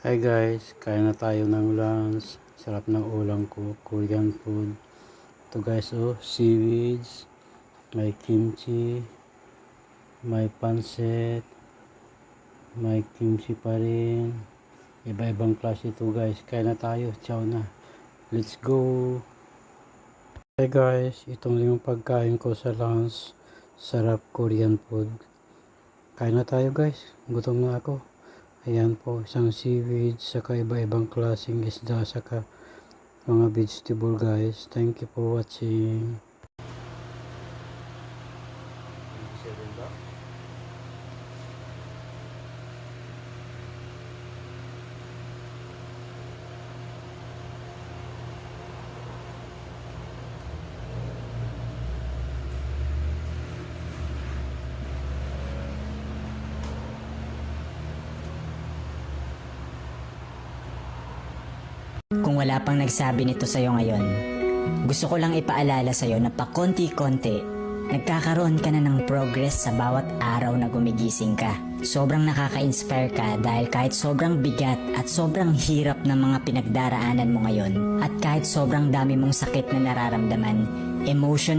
Hi guys, kain na tayo ng lunch. Sarap ng ulam ko, Korean food. Ito guys, oh, seaweeds, may kimchi, may pansit, may kimchi pa rin. Iba-ibang klase ito guys. Kain na tayo, ciao na. Let's go! Hi guys, itong yung pagkain ko sa lunch. Sarap Korean food. Kain na tayo guys, gutom na ako. Ayan po, isang seaweed, saka iba-ibang klaseng isda, saka mga vegetable guys. Thank you for watching. Kung wala pang nagsabi nito sa'yo ngayon, gusto ko lang ipaalala sa'yo na pakonti-konti, nagkakaroon ka na ng progress sa bawat araw na gumigising ka. Sobrang nakaka-inspire ka dahil kahit sobrang bigat at sobrang hirap ng mga pinagdaraanan mo ngayon at kahit sobrang dami mong sakit na nararamdaman, emotion